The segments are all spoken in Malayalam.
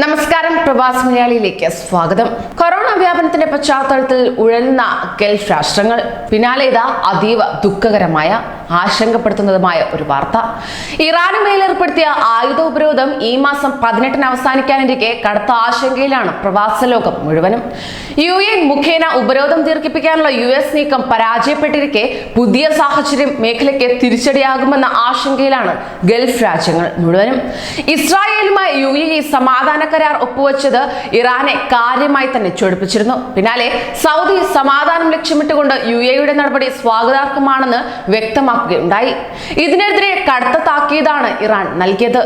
നമസ്കാരം പ്രവാസ് മലയാളിയിലേക്ക് സ്വാഗതം. കൊറോണ വ്യാപനത്തിന്റെ പശ്ചാത്തലത്തിൽ ഉഴലുന്ന ഗൾഫ് രാഷ്ട്രങ്ങൾ പിന്നാലെ ഇതാ അതീവ ദുഃഖകരമായ ആശങ്കപ്പെടുത്തുന്നതുമായ ഒരു വാർത്ത. ഇറാന് മേലേർപ്പെടുത്തിയ ആയുധ ഉപരോധം ഈ മാസം പതിനെട്ടിന് അവസാനിക്കാനിരിക്കെ കടുത്ത ആശങ്കയിലാണ് പ്രവാസ ലോകം മുഴുവനും. യു എൻ മുഖേന ഉപരോധം ദീർഘിപ്പിക്കാനുള്ള യു എസ് നീക്കം പരാജയപ്പെട്ടിരിക്കെ പുതിയ സാഹചര്യം മേഖലയ്ക്ക് തിരിച്ചടിയാകുമെന്ന ആശങ്കയിലാണ് ഗൾഫ് രാജ്യങ്ങൾ മുഴുവനും. ഇസ്രായേലുമായി യു എ സമാധാന കരാർ ഒപ്പുവെച്ചത് ഇറാനെ കാര്യമായി തന്നെ ചൊടിപ്പിച്ചിരുന്നു. പിന്നാലെ സൗദി സമാധാനം ലക്ഷ്യമിട്ടുകൊണ്ട് യു എയുടെ നടപടി സ്വാഗതാർഹമാണെന്ന് വ്യക്തമാക്കുകയുണ്ടായി ഇതിനെതിരെ കടുത്ത താക്കീതാണ് ഇറാൻ നൽകിയത്.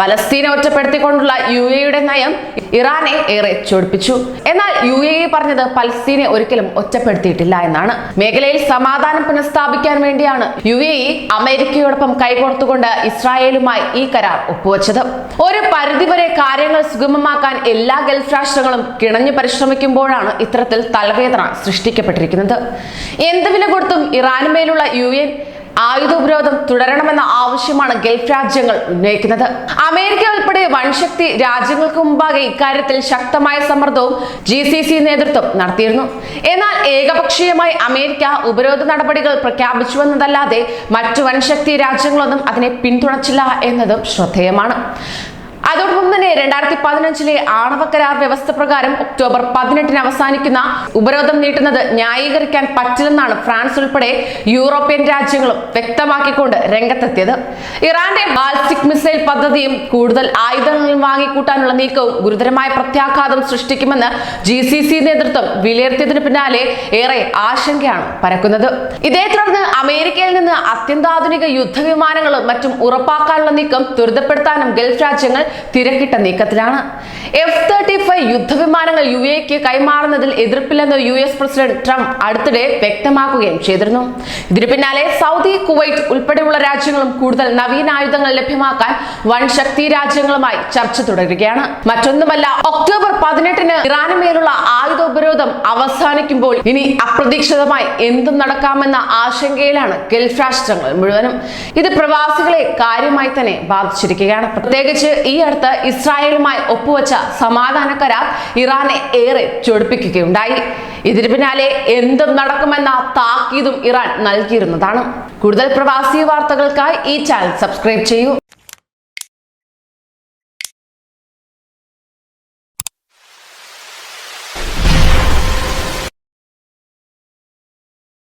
പലസ്തീനെ ഒറ്റപ്പെടുത്തിക്കൊണ്ടുള്ള യു എയുടെ നയം ഇറാനെ ഏറെ ചൊടിപ്പിച്ചു. എന്നാൽ യു എ പറഞ്ഞത് പലസ്തീനെ ഒരിക്കലും ഒറ്റപ്പെടുത്തിയിട്ടില്ല എന്നാണ്. മേഖലയിൽ സമാധാനം പുനഃസ്ഥാപിക്കാൻ വേണ്ടിയാണ് യു എ അമേരിക്കയോടൊപ്പം കൈകോർത്തുകൊണ്ട് ഇസ്രായേലുമായി ഈ കരാർ ഒപ്പുവച്ചത്. ഒരു പരിധിവരെ കാര്യങ്ങൾ സുഗമമാക്കാൻ എല്ലാ ഗൾഫ് രാഷ്ട്രങ്ങളും കിണഞ്ഞു പരിശ്രമിക്കുമ്പോഴാണ് ഇത്തരത്തിൽ തലവേദന സൃഷ്ടിക്കപ്പെട്ടിരിക്കുന്നത്. എന്ത് വില കൊടുത്തും ഇറാനുമേലുള്ള യു എൻ ആയുധ ഉപരോധം തുടരണമെന്ന ആവശ്യമാണ് ഗൾഫ് രാജ്യങ്ങൾ ഉന്നയിക്കുന്നത്. അമേരിക്ക ഉൾപ്പെടെ വൻശക്തി രാജ്യങ്ങൾക്ക് മുമ്പാകെ ഇക്കാര്യത്തിൽ ശക്തമായ സമ്മർദ്ദവും ജി സി സി നേതൃത്വം നടത്തിയിരുന്നു. എന്നാൽ ഏകപക്ഷീയമായി അമേരിക്ക ഉപരോധ നടപടികൾ പ്രഖ്യാപിച്ചുവെന്നതല്ലാതെ മറ്റു വൻശക്തി രാജ്യങ്ങളൊന്നും അതിനെ പിന്തുണച്ചില്ല എന്നതും ശ്രദ്ധേയമാണ്. അതോടൊപ്പം തന്നെ രണ്ടായിരത്തി പതിനഞ്ചിലെ ആണവ കരാർ വ്യവസ്ഥ പ്രകാരം ഒക്ടോബർ പതിനെട്ടിന് അവസാനിക്കുന്ന ഉപരോധം നീട്ടുന്നത് ന്യായീകരിക്കാൻ പറ്റില്ലെന്നാണ് ഫ്രാൻസ് ഉൾപ്പെടെ യൂറോപ്യൻ രാജ്യങ്ങളും വ്യക്തമാക്കിക്കൊണ്ട് രംഗത്തെത്തിയത്. ഇറാന്റെ ബാലിസ്റ്റിക് മിസൈൽ പദ്ധതിയും കൂടുതൽ ആയുധങ്ങൾ വാങ്ങിക്കൂട്ടാനുള്ള നീക്കവും ഗുരുതരമായ പ്രത്യാഘാതം സൃഷ്ടിക്കുമെന്ന് ജി സി സി നേതൃത്വം വിലയിരുത്തിയതിന് പിന്നാലെ ഏറെ ആശങ്കയാണ് പരക്കുന്നത്. ഇതേ തുടർന്ന് അമേരിക്കയിൽ നിന്ന് അത്യന്താധുനിക യുദ്ധവിമാനങ്ങളും മറ്റും ഉറപ്പാക്കാനുള്ള നീക്കം ത്വരിതപ്പെടുത്താനും ഗൾഫ് രാജ്യങ്ങൾ തിരക്കിട്ട നീക്കത്തിലാണ്. എഫ് തേർട്ടി ഫൈവ് യുദ്ധവിമാനങ്ങൾ യു എക്ക് കൈമാറുന്നതിൽ എതിർപ്പില്ലെന്ന് യു എസ് പ്രസിഡന്റ് ട്രംപ് അടുത്തിടെ വ്യക്തമാക്കുകയും ചെയ്തിരുന്നു. ഇതിനു പിന്നാലെ സൗദി കുവൈറ്റ് ഉൾപ്പെടെയുള്ള രാജ്യങ്ങളും കൂടുതൽ നവീന ആയുധങ്ങൾ ലഭ്യമാക്കാൻ വൻ ശക്തി രാജ്യങ്ങളുമായി ചർച്ച തുടരുകയാണ്. മറ്റൊന്നുമല്ല ഒക്ടോബർ പതിനെട്ടിന് ഇറാന് മേലുള്ള ആയുധ ഉപരോധം അവസാനിക്കുമ്പോൾ ഇനി അപ്രതീക്ഷിതമായി എന്തും നടക്കാമെന്ന ആശങ്കയിലാണ് ഗൾഫ് രാഷ്ട്രങ്ങൾ മുഴുവനും. ഇത് പ്രവാസികളെ കാര്യമായി തന്നെ ബാധിച്ചിരിക്കുകയാണ്. പ്രത്യേകിച്ച് ഈ അടുത്ത് ഇസ്രായേലുമായി ഒപ്പുവച്ച സമാധാന കരാർ ഇറാനെ ഏറെ ചൊടിപ്പിക്കുകയുണ്ടായി. ഇതിനു പിന്നാലെ എന്തും നടക്കുമെന്ന താക്കീതും ഇറാൻ നൽകിയിരുന്നതാണ്. കൂടുതൽ പ്രവാസി വാർത്തകൾക്കായി ഈ ചാനൽ സബ്സ്ക്രൈബ് ചെയ്യൂ.